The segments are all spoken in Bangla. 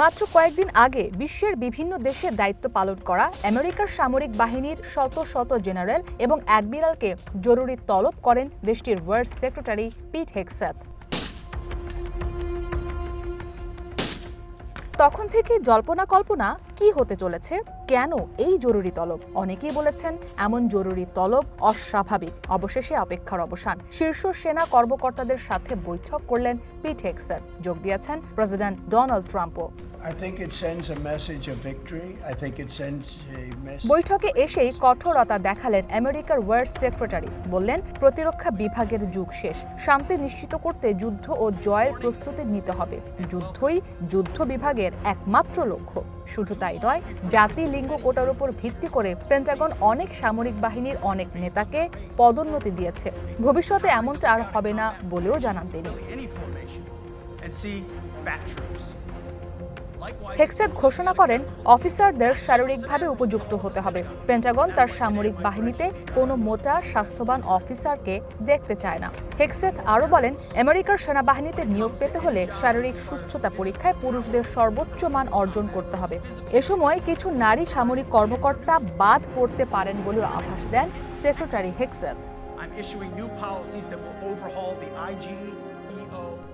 মাত্র কয়েকদিন আগে বিশ্বের বিভিন্ন দেশে দায়িত্ব পালন করা আমেরিকার সামরিক বাহিনীর শত শত জেনারেল এবং অ্যাডমিরালকে জরুরি তলব করেন দেশটির ওয়ার্ল্ড সেক্রেটারি পিট হেক্সাথ তখন থেকে জল্পনা কল্পনা কি হতে চলেছে? কেন এই জরুরি তলব? অনেকেই বলেছেন, এমন জরুরি তলব অস্বাভাবিক। অবশেষে অপেক্ষার অবসান। শীর্ষ সেনা কর্মকর্তাদের সাথে বৈঠক করলেন পিট হেক্সার যোগ দিয়েছেন প্রেসিডেন্ট ডোনাল্ড ট্রাম্পও। I think it sends a message of victory. I think it sends a message. বৈঠকে এসেই কঠোরতা দেখালেন আমেরিকার ওয়ার্ল্ড সেক্রেটারি। বললেন প্রতিরক্ষা বিভাগের যুগ শেষ। শান্তি নিশ্চিত করতে যুদ্ধ ও জয়ের প্রস্তুতি নিতে হবে। যুদ্ধই যুদ্ধ বিভাগের একমাত্র লক্ষ্য। শুধু তাই নয় জাতি লিঙ্গ কোটার উপর ভিত্তি করে পেন্টাগন অনেক সামরিক বাহিনীর অনেক নেতাকে পদোন্নতি দিয়েছে। ভবিষ্যতে এমনটা আর হবে না বলেও জানান তিনি। হেক্সেট ঘোষণা করেন অফিসারদের শারীরিকভাবে উপযুক্ত হতে হবে। পেন্টাগন তার সামরিক বাহিনীতে কোনো মোটা স্বাস্থ্যবান অফিসারকে দেখতে চায় না। হেক্সেট আরও বলেন আমেরিকার সেনাবাহিনীতে নিয়োগ পেতে হলে শারীরিক সুস্থতা পরীক্ষায় পুরুষদের সর্বোচ্চ মান অর্জন করতে হবে। এ সময় কিছু নারী সামরিক কর্মকর্তা বাদ পড়তে পারেন বলেও আভাস দেন secretary Hegseth I'm issuing new policies that will overhaul the IGEO.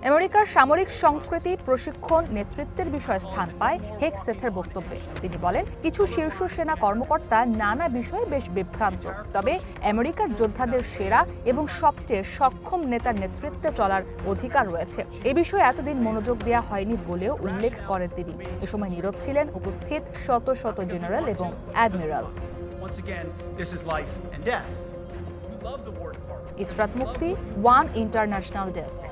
আমেরিকার সামরিক সংস্কৃতি প্রশিক্ষণ নেতৃত্বের বিষয়ে স্থান পায় হেক্সেথের বক্তব্যে। তিনি বলেন কিছু শীর্ষ সেনা কর্মকর্তা নানা বিষয়ে বেশ বিভ্রান্ত। তবে আমেরিকার যোদ্ধাদের সেরা এবং সবচেয়ে সক্ষম নেতার নেতৃত্বে চলার অধিকার রয়েছে। এ বিষয়ে এতদিন মনোযোগ দেওয়া হয়নি বলেও উল্লেখ করেন তিনি। এ সময় নীরব ছিলেন উপস্থিত শত শত জেনারেল এবং অ্যাডমিরাল. ইসরাত মুক্তি ওয়ান ইন্টারন্যাশনাল ডেস্ক